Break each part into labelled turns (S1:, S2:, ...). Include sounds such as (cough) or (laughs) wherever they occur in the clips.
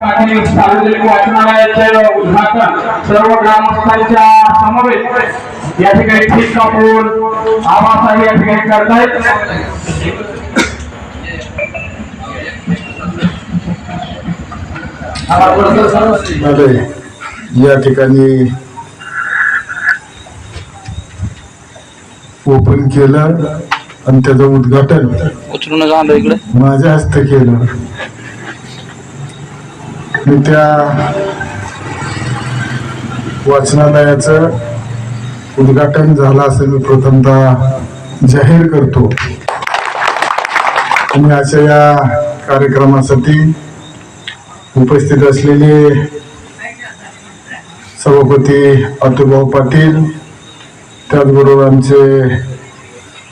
S1: पाटील सार्वजनिक वाचनालयाचे उद्घाटन सर्व ग्रामस्थांच्या समवेत. या ठिकाणी ठीक कापून आवाज या ठिकाणी करतायत.
S2: या ठिकाणी ओपन केलं आणि त्याचं उद्घाटन.
S3: उचलून आणलं इकडे.
S2: माझ्या हस्ते केलं. मी त्या वाचनालयाचं उद्घाटन झालं असं मी प्रथमतः जाहीर करतो. आणि अशा या कार्यक्रमासाठी उपस्थित असलेले सभापती अतुभाऊ पाटील त्याचबरोबर आमचे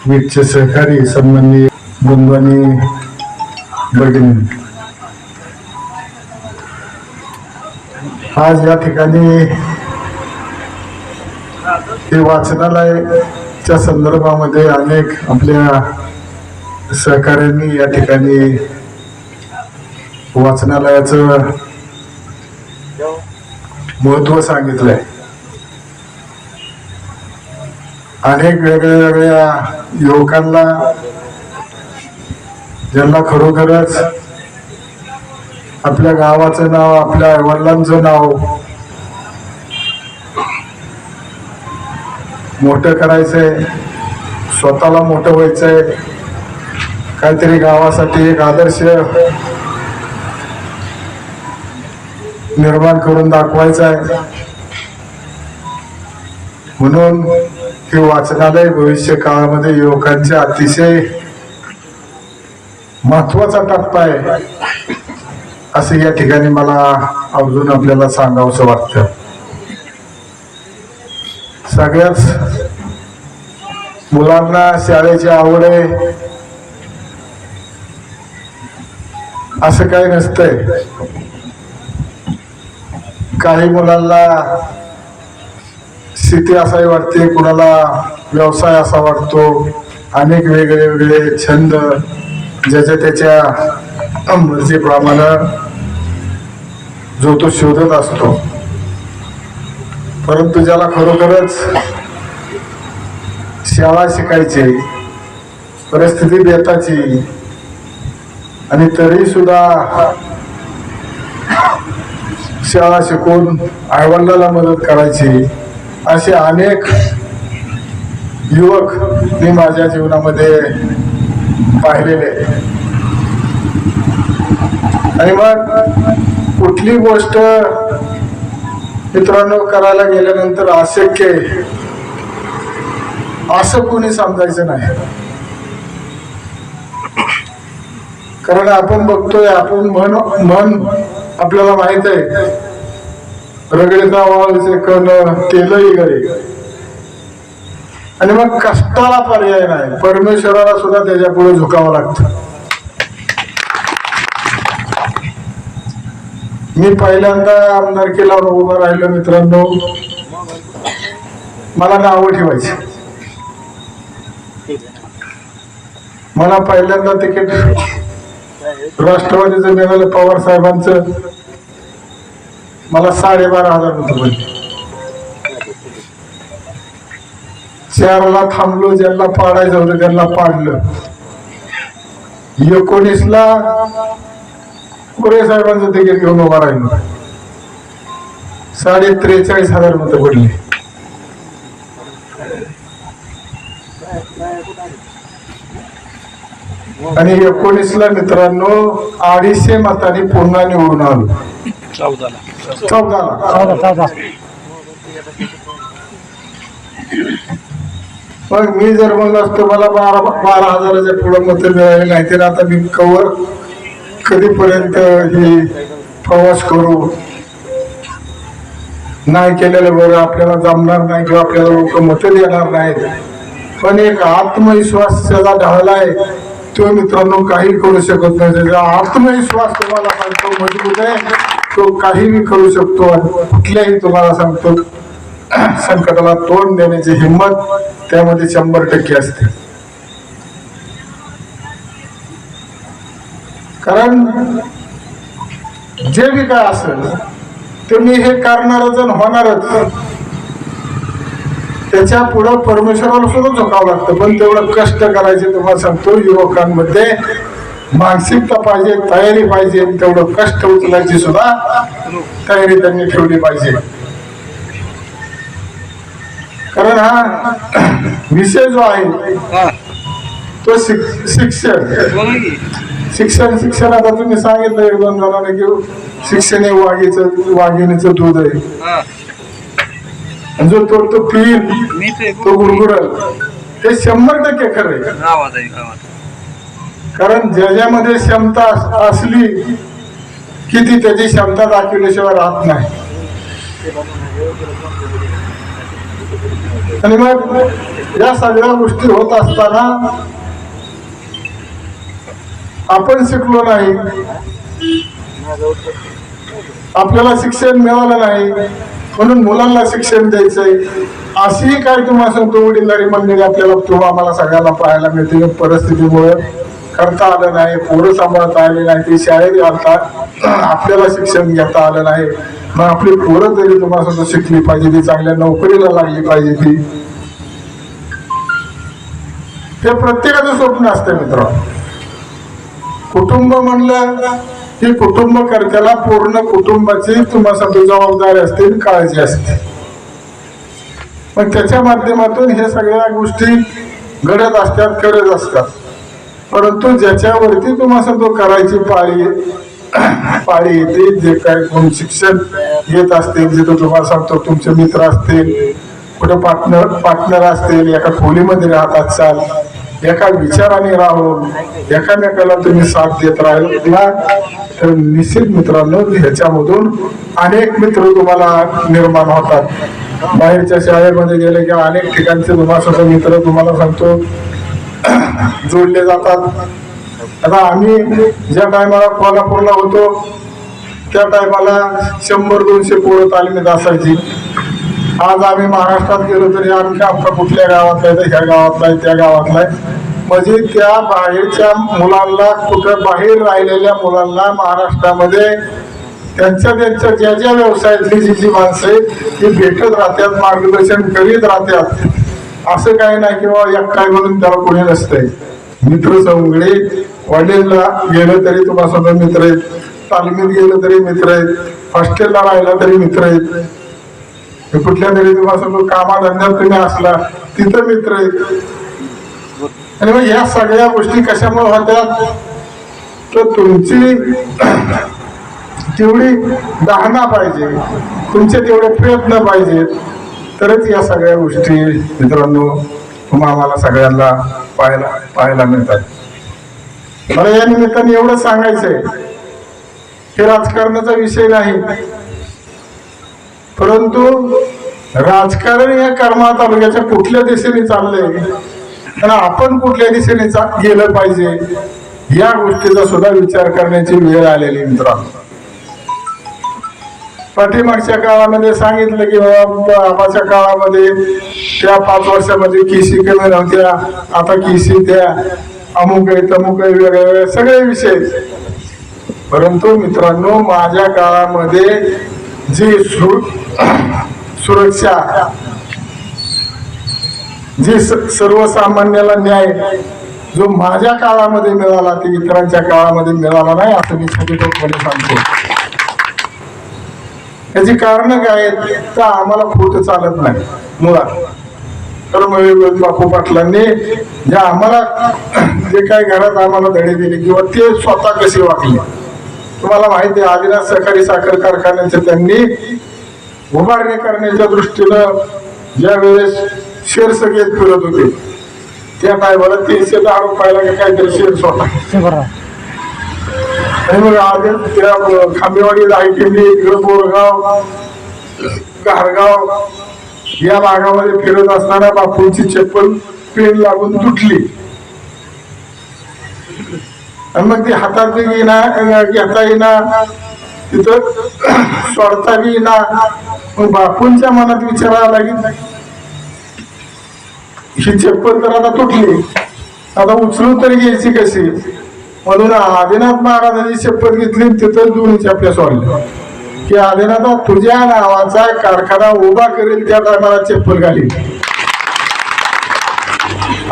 S2: वीटचे सहकारी सन्माननीय बंधवानी आणि आज या ठिकाणी हे वाचनालयाच्या संदर्भामध्ये अनेक आपल्या सहकाऱ्यांनी या ठिकाणी वाचनालयाचं महत्त्व सांगितलंय. अनेक वेगळ्या वेगळ्या युवकांना ज्यांना खरोखरच आपल्या गावाचं नाव आपल्या वडिलांचं नाव. मोठं करायचंय. स्वतःला मोठं व्हायचंय. काहीतरी गावासाठी एक आदर्श निर्माण करून दाखवायचा आहे म्हणून हे वाचनालय भविष्य काळामध्ये युवकांच्या अतिशय महत्त्वाचा टप्पा आहे. असं या ठिकाणी मला अजून आपल्याला सांगावंसं वाटतं. सगळ्याच मुलांना शाळेची आवड आहे. असं काही नसतंय. काही मुलांना शेती असावी वाटते कुणाला व्यवसाय असा वाटतो अनेक वेगळे वेगळे छंद ज्याच्या त्याच्या मर्जीप्रमाणे जो तो शोधत असतो. परंतु ज्याला खरोखरच शाळा शिकायची परिस्थिती बेताची आणि तरी सुद्धा शाळा शिकून आईवडिलाला मदत करायची असे अनेक युवक मी माझ्या जीवनामध्ये पाहिलेले आणि मग कुठली गोष्ट मित्रांनो करायला गेल्यानंतर अशक्य असं कोणी समजायचं नाही. कारण आपण बघतोय आपण मन मन आपल्याला माहीत आहे. रगडीचा वाळचे कण केलंही गळे आणि मग कष्टाला पर्याय नाही. परमेश्वराला सुद्धा त्याच्या पुढे झुकावं लागतं. मी पहिल्यांदा आमदारकीला उभं राहिलो मित्रांनो. मला नावं ठेवायची. मला पहिल्यांदा तिकीट राष्ट्रवादीचं मिळालं पवार साहेबांचं. मला साडेबारा हजार रुपये चारला थांबलो ज्यांना पाडायचं होतं त्यांना पाडलं. एकोणीसला कुरे साहेबांचं तिकीट घेऊन उभा राहिलो. साडे त्रेचाळीस हजार मतं पडले. आणि एकोणीसला मित्रांनो अडीचशे मतांनी पुन्हा निवडून आलो.
S3: चौदाला
S2: मग मी जर म्हणलं असतो मला बारा बारा हजाराच्या पुढं मत मिळाली नाही तर आता मी कवर कधीपर्यंत ही प्रवास करू? नाही केलेलं बरं आपल्याला जमणार नाही किंवा आपल्याला लोक मत देणार नाहीत. पण एक आत्मविश्वास त्याचा ढाळलाय. तो मित्रांनो काही करू शकत नाही. त्याचा आत्मविश्वास तुम्हाला सांगतो मजबूत आहे. तो काहीही करू शकतो कुठल्याही तुम्हाला सांगतो संकटाला तोंड देण्याची हिंमत त्यामध्ये शंभर टक्के असते. कारण जे बी काय असेल ते मी हे करणारच आणि होणारच. त्याच्या पुढं परमेश्वराला सुद्धा झोकावं लागतं पण तेवढं कष्ट करायचे तुम्हाला सांगतो युवकांमध्ये मानसिकता पाहिजे तयारी पाहिजे तेवढं कष्ट उचलायची सुद्धा तयारी त्यांनी ठेवली पाहिजे. कारण हा विषय जो आहे तो शिक- शिक्षण शिक्षण शिक्षण आता तुम्ही सांगितलं एक दोन जणांना की शिक्षण हे वाघीचं वाघिणीचं दूध आहे. जो तो तो
S3: मी ते
S2: गुरगुरल हे शंभर टक्के खरं आहे. कारण ज्याच्यामध्ये क्षमता अस- असली की ती त्याची क्षमता दाखवल्याशिवाय राहत नाही. आणि मग या सगळ्या गोष्टी होत असताना आपण शिकलो नाही. आपल्याला शिक्षण मिळालं नाही. म्हणून मुलांना शिक्षण द्यायचंय. अशी काय तुम्हाला सांगतो वडीलधारी मंडळी आपल्याला तुम्हा आम्हाला सगळ्यांना पाहायला मिळते. परिस्थितीमुळे करता आलं नाही पोरं सांभाळता आले नाही ते शाळेत घालतात. आपल्याला शिक्षण घेता आलं नाही. मग आपली पोरं तरी तुम्हाला सांगतो शिकली पाहिजे ती चांगल्या नोकरीला लागली पाहिजे ती. ते प्रत्येकाचं स्वप्न असतं मित्र कुटुंब म्हणलं की कुटुंब कर्त्याला पूर्ण कुटुंबाची तुम्हाला जबाबदारी असते काळजी असते. पण त्याच्या माध्यमातून हे सगळ्या गोष्टी घडत असतात करत असतात. परंतु ज्याच्यावरती तुम्हाला तो करायची पाळी (clears throat) पाळी येते जे काय कोण शिक्षण घेत असतील जिथं तुम्हाला सांगतो तुमचे मित्र असतील कुठे पार्टनर पार्टनर असतील एका खोलीमध्ये राहत असाल एका विचाराने राहून एकामेकाला तुम्ही साथ देत राहिला तर निश्चित मित्रांनो ह्याच्यामधून अनेक मित्र तुम्हाला निर्माण होतात. बाहेरच्या शाळेमध्ये गेले की अनेक ठिकाणचे तुम्हाला मित्र तुम्हाला सांगतो (clears throat) जोडले जातात. आता आम्ही ज्या टायमाला कोल्हापूरला होतो त्या टायमाला शंभर दोनशे पोरं तालमीत असायची. आज आम्ही महाराष्ट्रात गेलो तरी आम्ही आमचा कुठल्या गावातला आहे तर ह्या गावातला आहे त्या गावातला आहे म्हणजे त्या बाहेरच्या मुलांना कुठं बाहेर राहिलेल्या मुलांना महाराष्ट्रामध्ये त्यांच्या त्यांच्या ज्या ज्या व्यवसायातली जी जी माणसं आहेत ती भेटत राहतात मार्गदर्शन करीत राहतात. असं काही नाही किंवा एकटाय म्हणून त्याला कोणी नसतंय. मित्र सवंगडे वडीलला गेलं तरी तुम्हाला सगळं मित्र आहेत. तालमीत गेलं तरी मित्र आहेत. हॉस्टेलला राहिला तरी मित्र आहेत. कुठल्या तरी तुम्हाला कामाधंद्यात तुम्ही असला तिथं मित्र आहेत आणि मग ह्या सगळ्या गोष्टी कशामुळे होत्या? तर तुमची तेवढी दाहना पाहिजे तुमचे तेवढे प्रयत्न पाहिजेत तरच या सगळ्या गोष्टी मित्रांनो तुम्हाला आम्हाला सगळ्यांना पाहायला पाहायला मिळतात. मला या निमित्ताने एवढं सांगायचंय. हे राजकारणाचा विषय नाही. परंतु राजकारण या कर्मा तालुक्याच्या कुठल्या दिशेने चाललंय? आणि आपण कुठल्या दिशेने चा- गेलं पाहिजे? या गोष्टीचा सुद्धा विचार करण्याची वेळ आलेली मित्रांनो. पाठीमागच्या काळामध्ये सांगितलं की बाबा आपाच्या काळामध्ये त्या पाच वर्षामध्ये किसी कमी नव्हत्या आता किसी त्या अमुक आहे तमुक आहे वेगळे सगळे विषय. परंतु मित्रांनो माझ्या काळामध्ये जी सुरक्षा. जी सर्वसामान्याला न्याय जो माझ्या काळामध्ये मिळाला ते इतरांच्या काळामध्ये मिळाला नाही असं मी सगळीपणे सांगतो. याची कारण काय आहेत तर आम्हाला खोट चालत नाही मुळात. तर म्हणजे बापू पाटलांनी जे आम्हाला जे काही घरात आम्हाला धडे दिले किंवा ते स्वतः कसे वागले तुम्हाला माहिती आहे आदिनाथ सहकारी साखर कारखान्याचे त्यांनी उभारणी करण्याच्या दृष्टीनं ज्या वेळेस शेअर सगळेत फिरत होते त्या टायमाला तीनशे दहा रुपयाला काहीतरी शेअर आधी त्या खांबेवाडी दायकिंडी इकडं बोरगाव घारगाव या भागामध्ये फिरत असताना बापूंची चप्पल पेन लागून तुटली. आणि मग ती हातात घेता येईना तिथं सोडता बी येईना मग बापूंच्या मनात विचारायला लागेल ही चप्पल तर आता तुटली. आता उचलून तरी घ्यायची कशी? म्हणून आदिनाथ महाराजांनी शपथ घेतली आणि तिथं दोन्ही चपल्या सोडल्या की आदिनाथा तुझ्या नावाचा कारखाना उभा करेल त्या टायमाला चप्पल घालील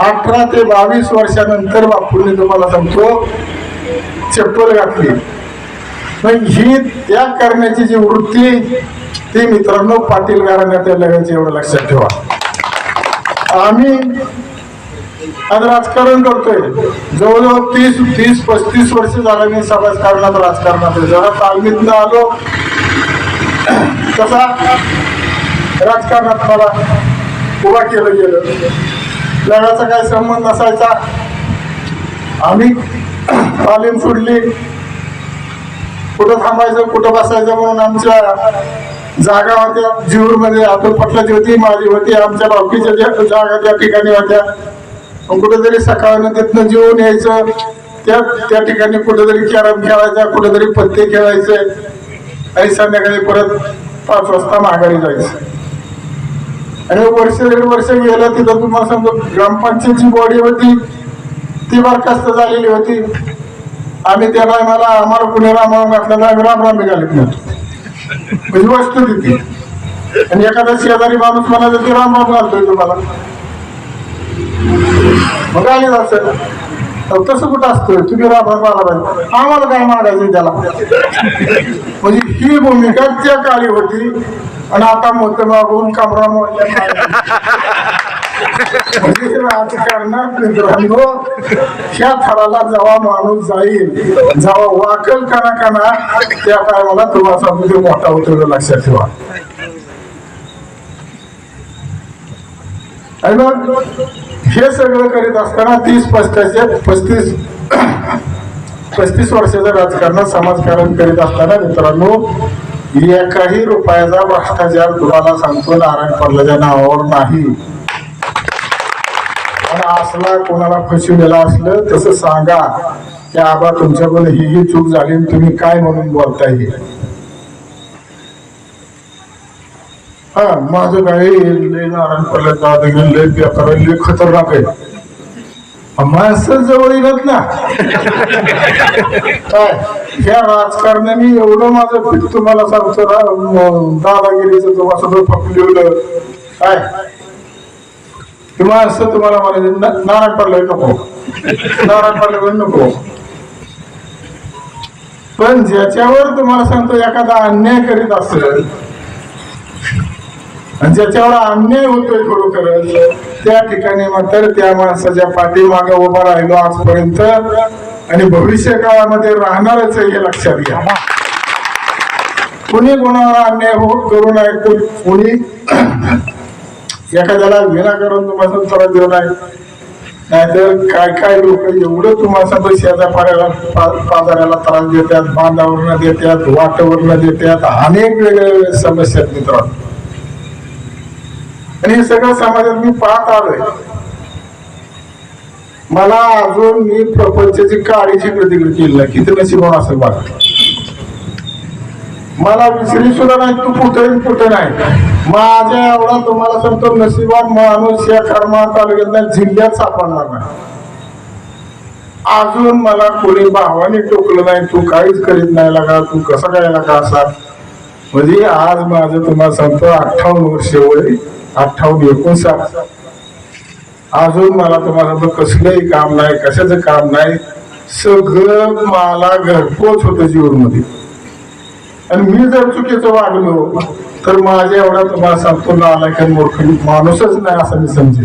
S2: अठरा ते बावीस वर्षानंतर बापूंनी तुम्हाला सांगतो चप्पल घातली. पण ही त्याग करण्याची जी वृत्ती ती मित्रांनो पाटील घराण्यात लगायची एवढं लक्षात ठेवा. आम्ही आज राजकारण करतोय. जवळजवळ तीस तीस पस्तीस वर्ष झालं मी समाजकारणात राजकारणात जरा तालमीतनं आलो. तसा राजकारणात मला उभा केलं गेलं. लढाचा काय संबंध असायचा. आम्ही तालीम सोडली. कुठं थांबायचं कुठं बसायचं म्हणून आमच्या जागा होत्या. जीवरमध्ये अतुल पटलाची होती माझी होती आमच्या बाकीच्या ज्या जागा त्या ठिकाणी होत्या. कुठेतरी सकाळनं तिथनं जेवून यायचं. त्या त्या ठिकाणी कुठेतरी कॅरम खेळायचा कुठेतरी पत्ते खेळायचे. आणि संध्याकाळी परत पाच वाजता माघारी जायचं. आणि वर्ष दीड वर्ष गेलं तिथं तुम्हाला समजा ग्रामपंचायतची बॉडी होती. ती बरखास्त झालेली होती. आम्ही त्या टायमाला आम्हाला पुणे रामाराम घातलेला आम्ही रामराम घालत नव्हतो म्हणजे वस्तू तिथे. आणि एखादा शेजारी माणूस म्हणायचा की रामराम घालतोय तुम्हाला. मग आले असं. तसं कुठं असतोय? तुम्ही राम पाहिजे आम्हाला काय मागायचं त्याला? म्हणजे ही भूमिका त्या काळी होती. आणि आता मत मागून कमरा मोडल्या ह्या थराला जेव्हा माणूस जाईल जेव्हा वाकल कना कना त्या टायमाला तुम्हाला सांगतो मोठा होतो लक्षात ठेवा हे सगळं करीत असताना तीस पस्तीस पस्तीस पस्तीस वर्षाच्या राजकारणात समाजकारण करीत असताना मित्रांनो एकाही रुपयाचा भ्रष्टाचार तुम्हाला सांगतो नारायण पडल्याच्या नावावर नाही. आणि असला कोणाला फसविलेला असलं तसं सांगा की आबा तुमच्याकडून ही ही चूक झाली तुम्ही काय म्हणून बोलताय हा? माझं काही लय नारायण पडलं दादा लय व्यापार लय खतरनाक आहे. माणसं जवळ येत ना. (laughs) काय? ह्या राजकारण्याने एवढं माझं पीठ तुम्हाला सांगतो ना दादागिरीचं तुम्हाला सगळं फकलिवलं काय? किंवा असं तुम्हाला म्हणायचं "ना- नारायण पडलं नको. नारायण पडलं नको. पण ज्याच्यावर तुम्हाला सांगतो एखादा अन्याय करीत असेल आणि ज्याच्यावर अन्याय होतोय खरोखर त्या ठिकाणी मात्र त्या माणसाच्या पाठीमागे उभा राहिलो आजपर्यंत आणि भविष्य काळामध्ये राहणारच हे लक्षात घ्या. कुणी कोणाला अन्याय हो, करू नये कुणी एखाद्याला विनाकारण तुम्हाला त्रास देऊ नये नाहीतर काय काय लोक एवढं तुम्हाला शेजा पाड्याला पाजाऱ्याला त्रास देतात बांधावरनं देतात वाटेवरनं देतात. अनेक वेगवेगळ्या समस्या आहेत मित्रांनो. आणि हे सगळं समाजात मी पाहत आलोय. मला अजून मी प्रपंचाची काळी प्रतिकृती तिकडे केली नाही. किती नशिबान असं वाटतं मला विसरी सुद्धा नाही तू कुठे कुठे नाही. माझ्या एवढा तुम्हाला सांगतो नशिबात माणूस या कर्मा तालुक्यात जिल्ह्यात सापडणार नाही. अजून मला कोणी भावाने टोकलं नाही तू काहीच करीत नाही लागा तू कसं काय लागा असा? म्हणजे आज माझं तुम्हाला सांगतो अठ्ठावन्न वर्ष वय अठ्ठावन्न एकोणसाठ. अजून मला तुम्हाला सांगतो कसलंही काम नाही कशाचं काम नाही सगळं मला घरपोच होतं जीवनमध्ये. आणि मी जर चुकीचं वागलो तर माझ्या एवढा तुम्हाला सांगतो नालायक मूर्ख माणूसच नाही असं मी समजेल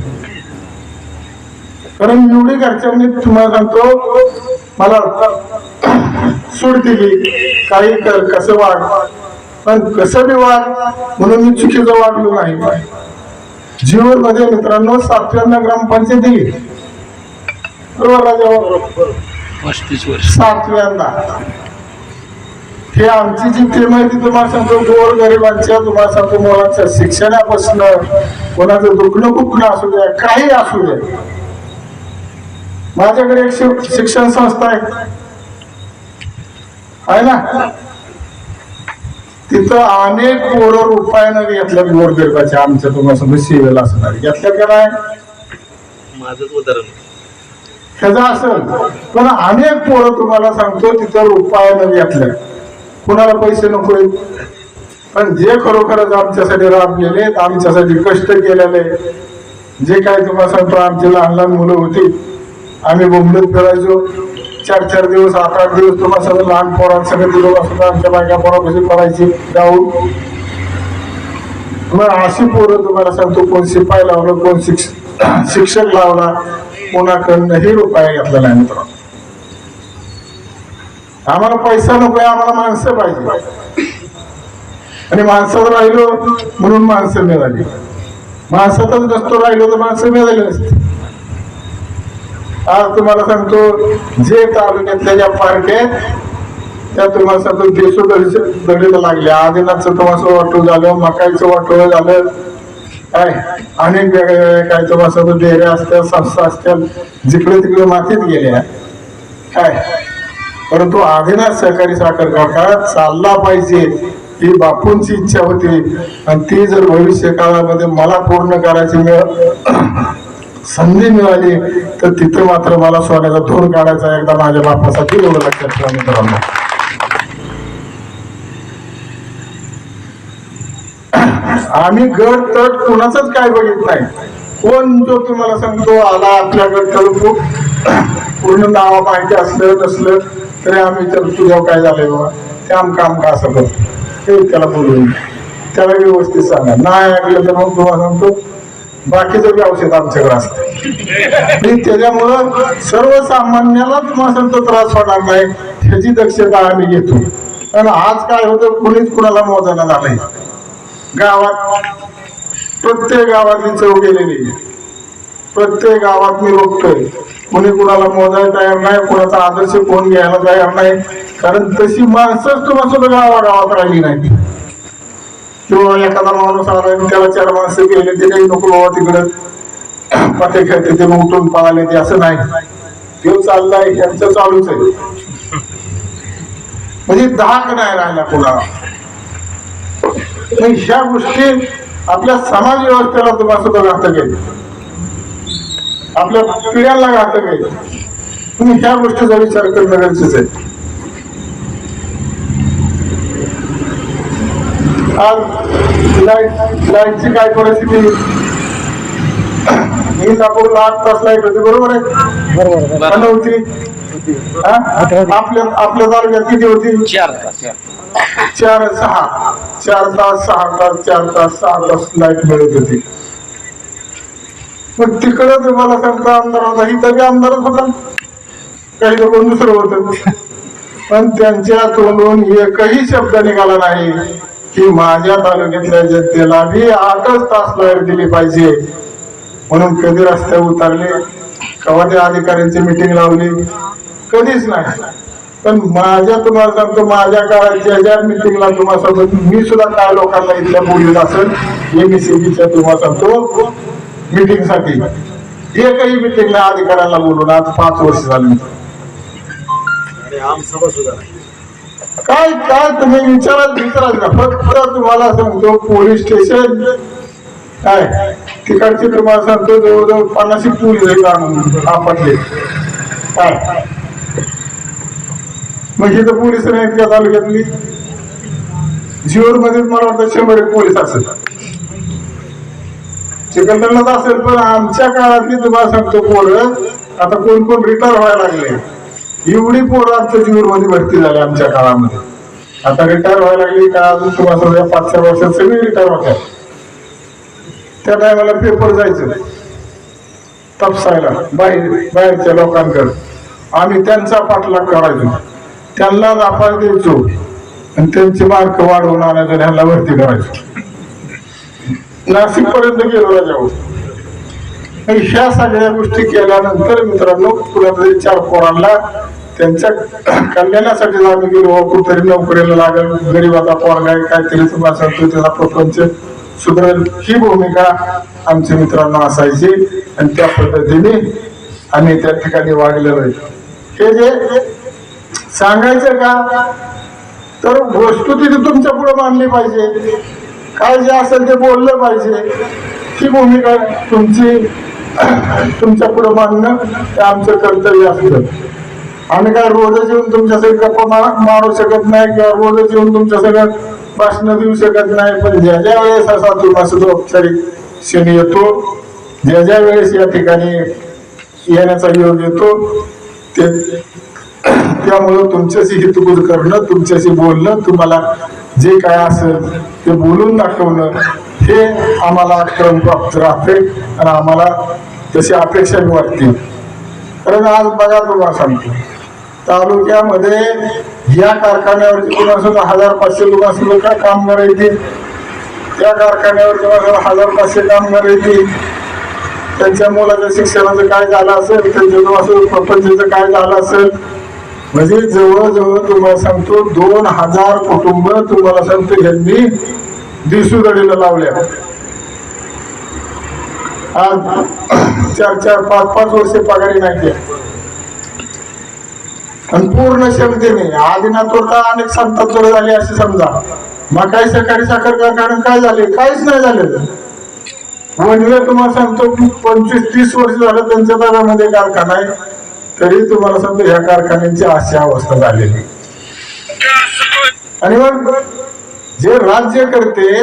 S2: कारण एवढी घरच्यांनी तुम्हाला सांगतो मला सूट दिली काही कर कसं वाग. पण कसं बी वाग म्हणून मी चुकीचं वागलो नाही. जीवनमध्ये मित्रांनो सातव्यांदा ग्रामपंचायत दिली. बरोबर राजा
S3: वर्ष.
S2: सातव्यांदा. हे आमची जी टीम आहे ती तुम्हाला सांगतो गोर गरिबांच्या तुम्हाला सांगतो मुलांच्या शिक्षणापासून कोणाचं दुखणं कुठलं असू द्या काही असू द्या माझ्याकडे एक शिक- शिक्षण संस्था आहे. ना? तिथं अनेक पोरं रुपयानं घेतल्या गोरगरिबाच्या आमच्या तुम्हाला सांगतो सेवेला असणार घेतल्या का नाही?
S3: माझंच उदाहरण.
S2: ह्याचा असेल पण अनेक पोरं तुम्हाला सांगतो तिथं रुपयानं घेतल्या कुणाला पैसे नको पण जे खरोखरच आमच्यासाठी राबलेले आहेत, आमच्यासाठी कष्ट केलेले जे काय तुम्हाला सांगतो आमची लहान लहान मुलं होती आम्ही बोंबलत फिरायचो. चार चार दिवस आठ आठ दिवस तुम्हाला सगळं लहान पोरांसगळं दिलो असं आमच्या बायका पोरा करायची जाऊन. मग अशी पोरं तुम्हाला सांगतो कोण शिपाई लावलं कोण शिक्ष शिक्षक लावला कोणाकडनंही रुपया घेतलेला आहे मित्रांनो. आम्हाला पैसा नको आम्हाला माणसं पाहिजे. आणि माणसात राहिलो म्हणून माणसं मिळाली. माणसातच नसतो राहिलो तर माणसं मिळाली नसते. आज तुम्हाला सांगतो जे तालुक्यातल्या ज्या पार्ट्या आहेत त्या तुम्हाला सांगतो देशो दडीला लागल्या आदिनाथचं तुम्हाला वाटो झालं मकाईचं वाटोळं झालं. काय? अनेक वेगळ्या काय तुम्हाला सांगतो डेऱ्या असत्या संस्था असत्या जिकडे तिकडे मातीत गेल्या. काय? परंतु आदिनाथ सहकारी साखर कारखाना चालला पाहिजे ही बापूंची इच्छा होती. आणि ती जर भविष्य काळामध्ये मला पूर्ण करायची मिळ (clears throat) संधी मिळाली तर तिथं मात्र मला सोन्याचा धूर काढायचा एकदा माझ्या बापासाठी एवढं लक्षात ठेवा मित्रांनो. (clears throat) आम्ही गट तट कुणाचंच काय बघित नाही. कोण जो तुम्हाला सांगतो आला आपल्या गट (clears throat) पूर्ण नाव माहिती असलं नसलं तरी आम्ही तर तुझ्यावर काय झालंय बाबा? ते आम काम का असं करतो? ते त्याला बोलून त्याला व्यवस्थित सांगा. नाही ऐकलं तर मग तुम्हाला सांगतो बाकीचं बी औषध आमच्याकडे असतं. त्याच्यामुळं सर्वसामान्याला तुम्हाला त्रास होणार नाही. ह्याची दक्षता आम्ही घेतो. कारण आज काय होतं कुणीच कुणाला मोजायला झालंय. गावात प्रत्येक गावातली चव गेलेली प्रत्येक गावात मी बघतोय. कुणी कुणाला मोजायला तयार नाही कुणाचा आदर्श कोण घ्यायला तयार नाही. कारण तशी माणसंच तुम्हाला सुद्धा गावागावात राहिली नाही. किंवा एखादा माणूस आला त्याला चार माणसं गेले ते नाही नको बाबा तिकडं. पते खेळते ते मग उठून पळाले ते असं नाही. तो चाललाय यांचं चालूच आहे. म्हणजे धाक नाही राहिला कुणाला. ह्या गोष्टी आपल्या समाज व्यवस्थेला तुम्हाला सुद्धा घातक आहे आपल्या पिढ्यांना घातक आहे तुम्ही ह्या गोष्टीचा विचार करणं गरजेचं आहे. आज लाइट लाईटची काय परिस्थिती? इंदापूरला आठ तास लाइट होती बरोबर आहे?
S4: बरोबर
S2: का नव्हती हा? आपल्या आपल्या तालुक्यात किती होती?
S3: चार तास
S2: चार सहा. चार तास सहा तास चार तास सहा तास लाइट मिळत होती. मग तिकडं तुम्हाला सांगतो आमदार होता ही तरी आमदारच होता. काही लोक दुसरं होत. पण त्यांच्या तोंडून एकही शब्द निघाला नाही की माझ्या तालुक्यातल्या जनतेला बी आठच तास लाइट दिली पाहिजे. म्हणून कधी रस्त्यावर उतरले कवा त्या अधिकाऱ्यांची मिटिंग लावली? कधीच नाही. पण माझ्या तुम्हाला सांगतो माझ्या काळाच्या ज्या मिटिंगला तुम्हाला सांगतो मी सुद्धा काय लोकांना इथल्या बोलत असेल. एमएससीबीच्या तुम्हाला सांगतो. मिटिंगसाठी एकही मिटिंगला अधिकाऱ्यांना बोलून आज पाच वर्ष झाली. काय काय तुम्ही विचारात विचारायचं ना फक्त तुम्हाला सांगतो पोलीस स्टेशन. काय? तिकडचे तुम्हाला सांगतो जवळजवळ पन्नाशी पोलीस आहे का आपटले. काय? मग इथं पोलीस नाहीत त्या तालुक्यातली. जीवर मध्ये मला वाटतं शंभर एक पोलीस असेल. चिकलदंडात असेल पण आमच्या काळातली तुम्हाला सांगतो पोरं? आता कोण कोण रिटायर व्हायला लागले? एवढी पोरं आमच्या जीवनमध्ये भरती झाली आमच्या काळामध्ये. आता रिटायर व्हायला लागली का अजून तुम्हाला या पाच सहा वर्षात सगळी रिटायर होत्या. त्या टायमाला पेपर जायचं. तपसायला बाहेर बाहेरच्या लोकांकडे. आम्ही त्यांचा पाठलाग करायचो. त्यांना नापास द्यायचो. आणि त्यांचे मार्क वाढवून आणायचो ह्यांना भरती करायचो. नाशिक पर्यंत गेलो जाऊ ह्या सगळ्या गोष्टी केल्यानंतर मित्रांनो कुठेतरी चार पोरांना त्यांच्या कल्याणासाठी आम्ही गेलो. हो, कुठेतरी नोकरीला लागेल गरीबाचा पोरगा काहीतरी तुम्हाला त्याचा प्रपंच सुधारेल. ही भूमिका आमच्या मित्रांना असायची आणि त्या पद्धतीने आम्ही त्या ठिकाणी वागलेलो आहे. हे जे सांगायचं का? तर वस्तुस्थिती तुमच्यापुढे मांडली पाहिजे. काय जे असेल ते बोललं पाहिजे. ही भूमिका तुमची तुमच्यापुढे मांडणं हे आमचं कर्तव्य असतं. आम्ही काय रोजच येऊन तुमच्या सगळं गप्पा मारू शकत नाही किंवा रोजच येऊन तुमच्या सगळं भाषणं देऊ शकत नाही. पण ज्या ज्या वेळेस असा तुम्हाला जो औपचारिक क्षण येतो ज्या ज्या वेळेस या ठिकाणी येण्याचा योग येतो ते त्यामुळं तुमच्याशी हितगुज करणं तुमच्याशी बोलणं तुम्हाला जे काय असेल ते बोलून दाखवणं हे आम्हाला क्रम प्राप्त राहते आणि आम्हाला तशी अपेक्षा वाटते. कारण आज बघा तुम्हाला सांगतो तालुक्यामध्ये या कारखान्यावरती कोणा सुद्धा हजार पाचशे लोक असले का कामगार येतील त्या कारखान्यावर जेव्हा हजार पाचशे कामगार येतील त्यांच्या मुलाच्या शिक्षणाचं काय झालं असेल? त्यांच्या प्रपंचाचं काय झालं असेल? म्हणजे जवळजवळ तुम्हाला सांगतो दोन हजार कुटुंब तुम्हाला सांगतो यांनी दिसूगडीला लावल्या. आज चार चार पाच पाच वर्षे पगारी नाही केल्या आणि पूर्ण क्षमतेने आदिनाथवर का अनेक संतात जोडे झाले असे समजा. मग काही सकाळी साखर कारण काय झाले? काहीच नाही झालेलं वनवे तुम्हाला सांगतो पंचवीस तीस वर्ष झालं त्यांच्या ताब्यामध्ये कारखाना आहे. तरी तुम्हाला समजा ह्या कारखान्यांची अशी अवस्था झालेली. आणि मग जे राज्य करते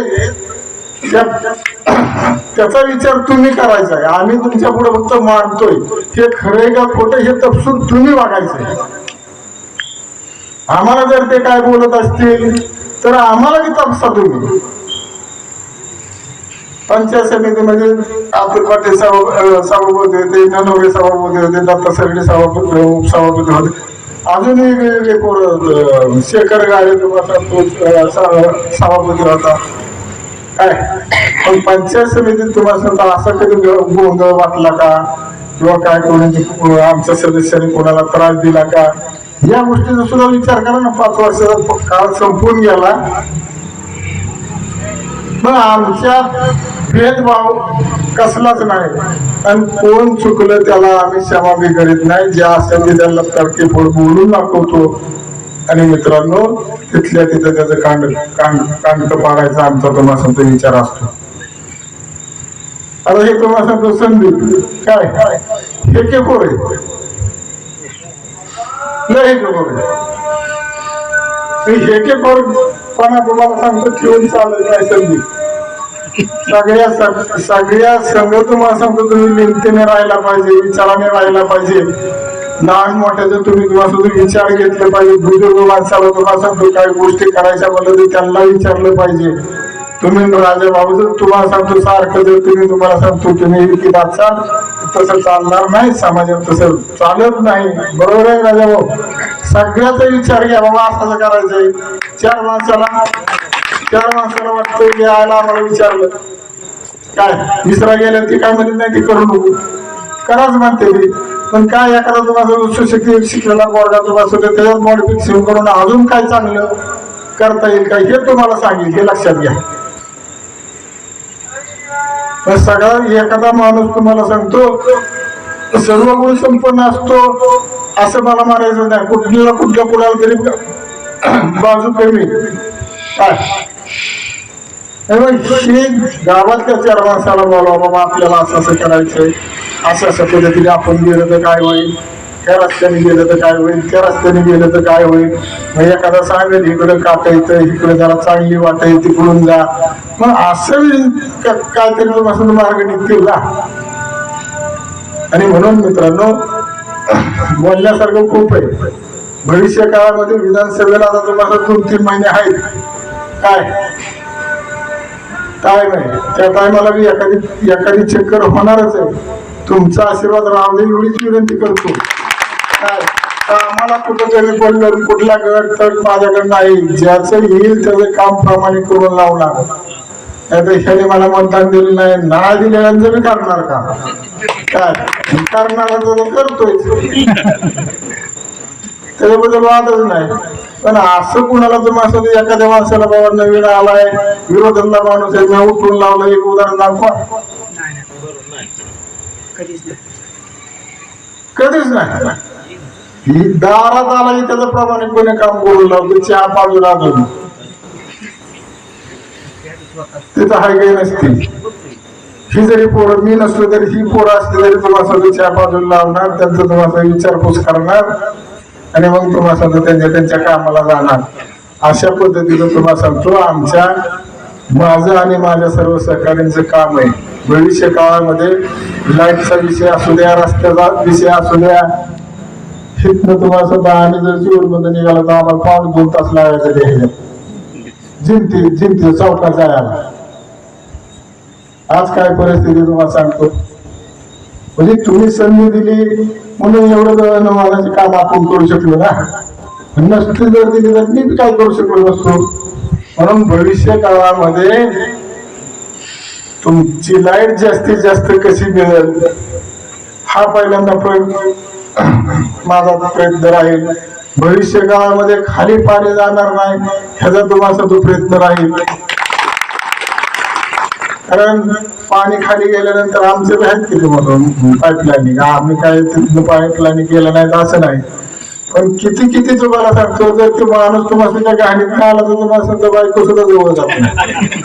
S2: त्याचा विचार तुम्ही करायचा आहे. आम्ही तुमच्यापुढे फक्त मांडतोय. हे खरे का खोटे हे तपसून तुम्ही वागायचं आम्हाला जर ते काय बोलत असतील तर आम्हाला बी तुम्ही. पंचायत समितीमध्ये अब्दुल पाटील सभा- सभापती होते ननवरे सभापती होते दत्ता सरडे सभापती उपसभापती होते. अजूनही वेगवेगळे पोरं, शेखर गाडे तुम्हाला तो, सभापती होता. काय? पण पंचायत समितीत तुम्हाला असं असा कधी गोंधळ वाटला का? किंवा काय कोणी आमच्या सदस्यांनी कोणाला त्रास दिला का? या गोष्टीचा सुद्धा विचार करा ना पाच वर्षाचा काळ संपून गेला. पण आमच्या भेदभाव कसलाच नाही. आणि कोण चुकलं त्याला आम्ही क्षमा बी करीत नाही. जे असेल ते त्याला तडकेफोड बोलून दाखवतो. आणि मित्रांनो तिथल्या तिथं त्याचं कांड कांड कांड पाडायचा आमचा तुम्हाला सांगतो विचार असतो. आता हे तुम्हाला सांगतो संदीप काय? हे के कोर आहे. लय हे के कोर हे के पण तुम्हाला सांगतो ठेवून चालत नाही संधी सगळ्या सग- सगळ्या संघ तुम्हाला सांगतो तुम्ही लिमतीने राहायला पाहिजे विचाराने राहायला पाहिजे. लहान मोठ्याचे तुम्ही तुम्हाला सुद्धा विचार घेतले पाहिजे बुजुर्ग माणसाला तुम्हाला सांगतो काही गोष्टी करायच्या म्हणलं तर त्यांना विचारलं पाहिजे. तुम्ही राजा बाबू जर तुम्हाला सांगतो सारखं जर तुम्ही तुम्हाला सांगतो तुम्ही की तसं चालणार नाही समाजात तसं चालत नाही. बरोबर आहे राजा भाऊ? सगळ्याचा विचार घ्या बाबा असं करायचंय. चार माणसाला चार माणसाला वाटतं की आयला आम्हाला विचारलं. काय विसरा गेलं ते काय म्हणत नाही ते करू नको. कराच म्हणते ते पण काय एखादा तुम्हाला सुशिक्षित शिकलेला पोरगा तुम्हाला सुद्धा त्याच्यात मॉडिफिकेशन करून अजून काय चांगलं करता येईल काय हे तुम्हाला सांगेल हे लक्षात घ्या. पण सगळा एखादा माणूस तुम्हाला सांगतो सर्व गुण संपन्न असतो असं मला म्हणायचं नाही. कुठल्या कुठल्या कुणाला तरी बाजू कमी. काय? गावातल्या चार माणसाला बोलावा बाबा आपल्याला असं असं करायचंय असं असं पद्धतीने आपण गेलं तर काय होईल? त्या रस्त्याने गेलं तर काय होईल? त्या रस्त्याने गेलं तर काय होईल? मग एखादा सांगेल इकडं काटायचं इकडे जरा चांगली वाटाय तिकडून जा. मग असं काहीतरी मार्ग निघतील ना. आणि म्हणून मित्रांनो बोलण्यासारखं खूप आहे. भविष्य काळामध्ये विधानसभेला आता तुम्हाला दोन तीन महिने आहेत. काय? काय नाही त्या टायमाला मी एखादी एखादी चक्कर होणारच आहे. तुमचा आशीर्वाद राहू दे एवढीच विनंती करतो. काय? आम्हाला कुठंतरी बोललं कुठला गट तर माझ्याकडे नाही. ज्याचं येईल त्याचं काम प्रामाणिक करून लावणार. नाहीतर मला मतदान दिलं नाही. ना दिलेल्यांचं मी करणार का? काय? करणार करतोय. त्याच्याबद्दल वादच नाही. पण असं कुणाला तुम्ही असं एखाद्या माणसाला बाबा नवीन आलाय विरोधातला माणूस आहे उठून लावलं एक उदाहरण दाखवा. कधीच नाही. दारात आला की त्याचं प्रामाणिकपणे काम करून लावतो चहा पाजू लागून तिथं हाय काही ही जरी पोरं मी नसलो तरी ही पोरं असली तरी तुम्हाला विचार बाजूला लावणार त्यांचा तुम्हाला विचारपूस करणार आणि मग तुम्हाला सांगतो त्यांच्या त्यांच्या कामाला जाणार. अशा पद्धतीनं तुम्हाला सांगतो आमच्या माझं आणि माझ्या सर्व सहकार्यांचं काम आहे. भविष्य काळामध्ये लाईटचा विषय असू द्या रस्त्याचा विषय असू द्या हिथनं तुम्हाला सुद्धा आणि जर जीवनमध्ये निघाला तर आम्हाला पाऊस दोन तास लागायचं ते ह्याच्यात चौका चौकात जायला. आज काय परिस्थिती तुम्हाला सांगतो. म्हणजे तुम्ही संधी दिली म्हणून एवढं दळणवळणाचे काम आपण करू शकलो ना. नसती जर दिली तर मी काय करू शकलो नसतो. म्हणून भविष्य काळामध्ये तुमची लाइट जास्तीत जास्त कशी मिळेल हा पहिल्यांदा प्रयत्न (clears throat) माझा प्रयत्न राहील. भविष्य काळामध्ये खाली पाणी जाणार नाही ह्याचा तुम्हाला तो प्रयत्न राहील. कारण पाणी खाली गेल्यानंतर आमचे आहेत की म्हणून पाईपलाईनिंग आम्ही काय तिथलं पाईपलाईनिंग केलं नाही तर असं नाही. पण किती किती तुम्हाला सांगतो जर तो माणूस तुम्हाला त्या गाडीत नाही आला तर तुम्हाला बायको सुद्धा जवळ जात नाही.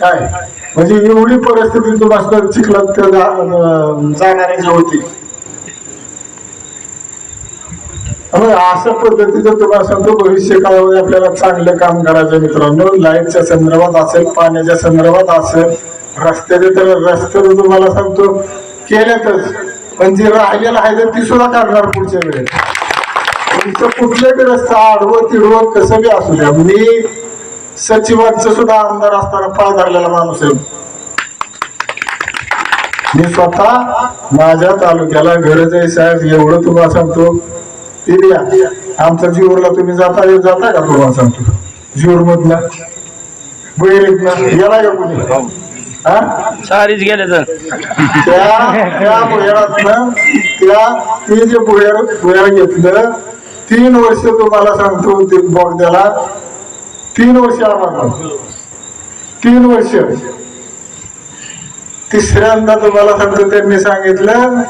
S2: काय? म्हणजे एवढी परिस्थिती तुम्हाला चिखलात त्या जाणाऱ्याची होती त्यामुळे अशा पद्धतीचं तुम्हाला सांगतो भविष्य काळामध्ये आपल्याला चांगलं काम करायचं मित्रांनो. लाईटच्या संदर्भात असेल पाण्याच्या संदर्भात असेल रस्त्याचे तर रस्ते तुम्हाला सांगतो केल्यातच पण जे राहिलेलं आहे तर ती सुद्धा काढणार पुढच्या वेळेस. तुमचं कुठल्याही रस्ता आडवं तिडवं कसं बी असू द्या मी सचिवांचं सुद्धा आमदार असताना पाय धरलेला माणूस आहे. मी स्वतः माझ्या तालुक्याला गरज आहे साहेब एवढं तुम्हाला सांगतो. ते द्या आमच्या जीवरला तुम्ही जाता जाता का तुम्हाला सांगतो? जीवर मधनं बैरेतनं. गेला का कुणी? हा?
S3: सारीच गेले तर.
S2: त्या त्या भुयारातनं त्या ते जे भुयार भुयार घेतलं तीन वर्ष तुम्हाला सांगतो ते बोगद्याला तीन वर्ष आम्हाला. तीन वर्ष. तिसऱ्यांदा तुम्हाला सांगतो त्यांनी सांगितलं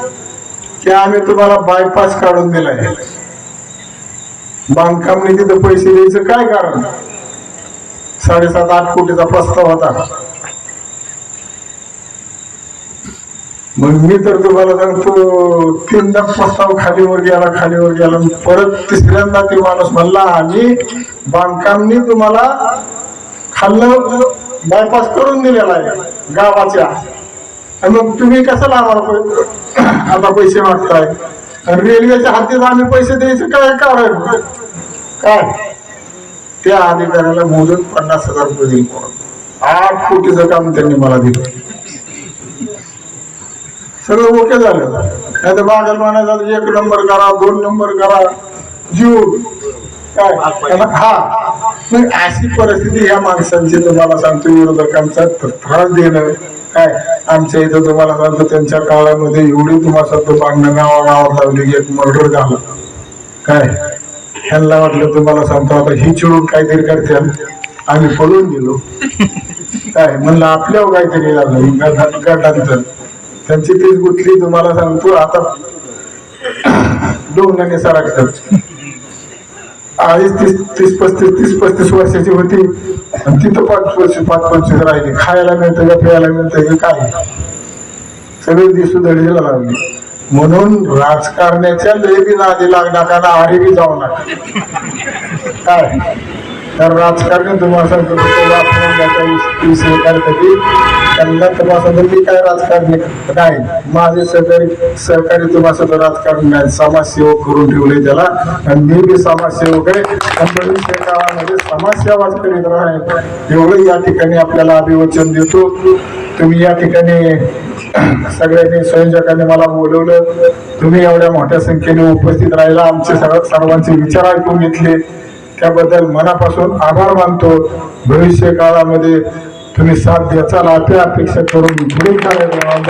S2: की आम्ही तुम्हाला बायपास काढून दिलाय. बांधकाम तिथं पैसे द्यायचं काय कारण? साडेसात आठ कोटीचा प्रस्ताव होता. मग मी तर तुम्हाला सांगतो तीनदा प्रस्ताव खालीवर गेला खालीवर गेला. परत तिसऱ्यांदा ते माणूस म्हणला आम्ही बांधकामनी तुम्हाला खाल्लं बायपास करून दिलेला आहे गावाच्या. आणि मग तुम्ही कशाला आम्हाला आता पैसे मागताय? रेल्वेच्या हातीत आम्ही पैसे द्यायचं काय कारण? काय? त्या अधिकाऱ्याला मोजून पन्नास हजार रुपये दिले आठ कोटीचं काम त्यांनी मला दिलं. सगळं ओके झालं. नाही तर मागल म्हणायचं एक नंबर करा दोन नंबर करा. जीव. काय? हा. अशी परिस्थिती या माणसांची तुम्हाला सांगतो विरोधकांचा तर त्रास देणं. काय? आमच्या इथं तुम्हाला सांगतो त्यांच्या काळामध्ये एवढी तुम्हाला सांगतो बांगणं गावागावात लावली की एक मर्डर झालं. काय? ह्यांना वाटलं तुम्हाला सांगतो आता ही चिडून काहीतरी करते आम्ही पळून गेलो. काय? म्हणलं आपल्यावर काहीतरी झालं गटांतर त्यांची तीच गुठली तुम्हाला सांगतो आता डोंगराने सरकतात अडीच तीस तीस पस्तीस तीस पस्तीस वर्षाची होती. आणि तिथं पाच वर्ष पाच पंचवीस राहिली. खायला मिळतं का प्यायला मिळतं का काय? सगळी दिसू दडीला लागली. म्हणून राजकारण्याच्या लेबी नादी लागणार का आरी बी जाऊ नका काय? तर राजकारणी तुम्हाला विषय करतात त्यांना तुम्हाला मी काय राजकारणी नाही माझे सहकारी सहकारी तुम्हाला राजकारण नाही. समाजसेवक करून ठेवले त्याला. आणि मी बी समाजसेवक आहे. आणि भविष्य काळामध्ये समाजसेवाच करीत राहील एवढं या ठिकाणी आपल्याला अभिवचन देतो. तुम्ही या ठिकाणी (clears throat) सगळ्यांनी संयोजकांनी मला बोलवलं. तुम्ही एवढ्या मोठ्या संख्येने उपस्थित राहिला. आमचे सर्व सर्वांचे विचार ऐकून घेतले. त्याबद्दल मनापासून आभार मानतो. भविष्य काळामध्ये तुम्ही साथ द्याचाल अपेक्षा करून पुढे कार्यक्रमात